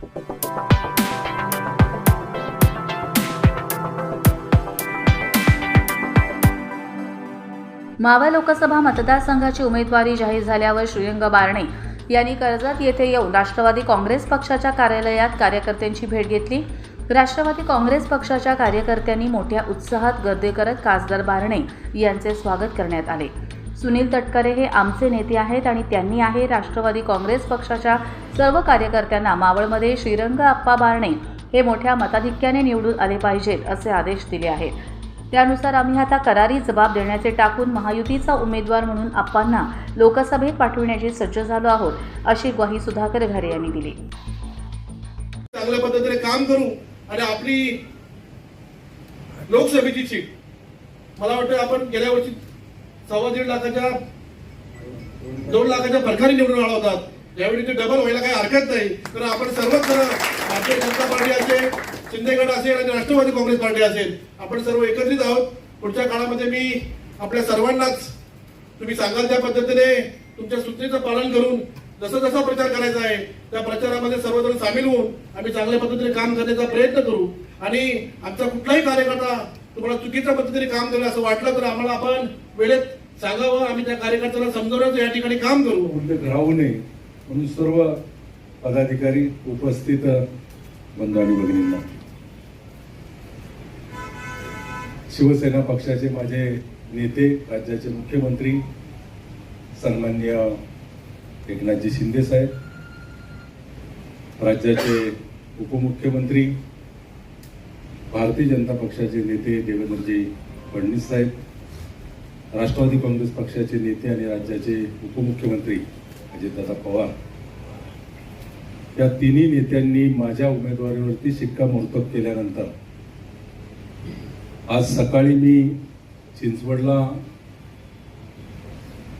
मावळ लोकसभा मतदारसंघाची उमेदवारी जाहीर झाल्यावर श्रीरंग बारणे यांनी कर्जत येथे येऊन राष्ट्रवादी काँग्रेस पक्षाच्या कार्यालयात कार्यकर्त्यांची भेट घेतली. राष्ट्रवादी काँग्रेस पक्षाच्या कार्यकर्त्यांनी मोठ्या उत्साहात गर्दी करत खासदार बारणे यांचे स्वागत करण्यात आले. सुनील तटकरे हे आमचे नेते आहेत आणि त्यांनी आहे राष्ट्रवादी काँग्रेस पक्षाच्या सर्व कार्यकर्त्यांना मावळमध्ये श्रीरंग आप्पा बारणे हे मोठ्या मताधिक्याने निवडून आले पाहिजेत असे आदेश दिले आहेत. त्यानुसार आम्ही आता करारी जबाब देण्याचे टाकून महायुतीचा उमेदवार म्हणून आप्पांना लोकसभेत पाठविण्याचे सज्ज झालो आहोत अशी ग्वाही सुधाकर घरे यांनी दिली. चांगल्या पद्धतीने काम करू आणि आपली लोकसभेची सीट मला वाटतं आपण गेल्या वर्षी सव्वा दीड लाखाच्या दोन लाखाच्या फरकाने निवडून आला होतात यावेळी ते डबल व्हायला काही हरकत नाही. तर आपण सर्वच भारतीय जनता पार्टी असेल शिंदेगड असेल आणि राष्ट्रवादी काँग्रेस पार्टी असेल आपण सर्व एकत्रित आहोत. पुढच्या काळामध्ये मी आपल्या सर्वांनाच तुम्ही सांगाल त्या पद्धतीने तुमच्या सूचनेचं पालन करून जसा जसा प्रचार करायचा आहे त्या प्रचारामध्ये सर्वजण सामील होऊन आम्ही चांगल्या पद्धतीने काम करण्याचा प्रयत्न करू. आणि आमचा कुठलाही कार्यकर्ता तुम्हाला चुकीच्या पद्धतीने काम करेल असं वाटलं तर आम्हाला आपण वेळेत सांगावं. आम्ही त्या कार्यकर्त्याला समजवण्याचं या ठिकाणी काम करू. उल्लेख राहू नये. म्हणून सर्व पदाधिकारी उपस्थित बंधू आणि भगिनींना शिवसेना पक्षाचे माझे नेते राज्याचे मुख्यमंत्री सन्मान्य एकनाथजी शिंदे साहेब राज्याचे उपमुख्यमंत्री भारतीय जनता पक्षाचे नेते देवेंद्रजी फडणवीस साहेब राष्ट्रवादी काँग्रेस पक्षाचे नेते आणि राज्याचे उपमुख्यमंत्री अजितदादा पवार. या तिन्ही नेत्यांनी माझ्या उमेदवारीवरती शिक्कामोर्तब केल्यानंतर आज सकाळी मी चिंचवडला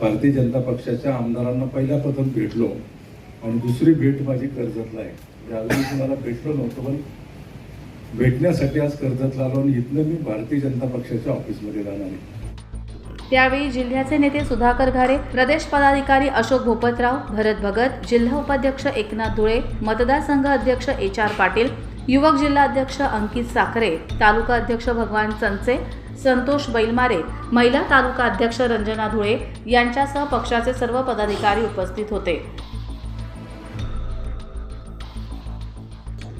भारतीय जनता पक्षाच्या आमदारांना पहिल्या प्रथम भेटलो आणि दुसरी भेट माझी कर्जतला आहे. म्हणजे अजून तुम्हाला भेटलो नव्हतं पण भेटण्यासाठी आज कर्जतला आलो आणि इथनं मी भारतीय जनता पक्षाच्या ऑफिसमध्ये जाणार आहे. त्यावेळी जिल्ह्याचे नेते सुधाकर घारे प्रदेश पदाधिकारी अशोक भोपतराव भरत भगत जिल्हा उपाध्यक्ष एकनाथ धुळे मतदारसंघ अध्यक्ष एच आर पाटील युवक जिल्हा अध्यक्ष अंकित साखरे तालुका अध्यक्ष भगवान चंचे संतोष बैलमारे महिला तालुका अध्यक्ष रंजना धुळे यांच्यासह पक्षाचे सर्व पदाधिकारी उपस्थित होते.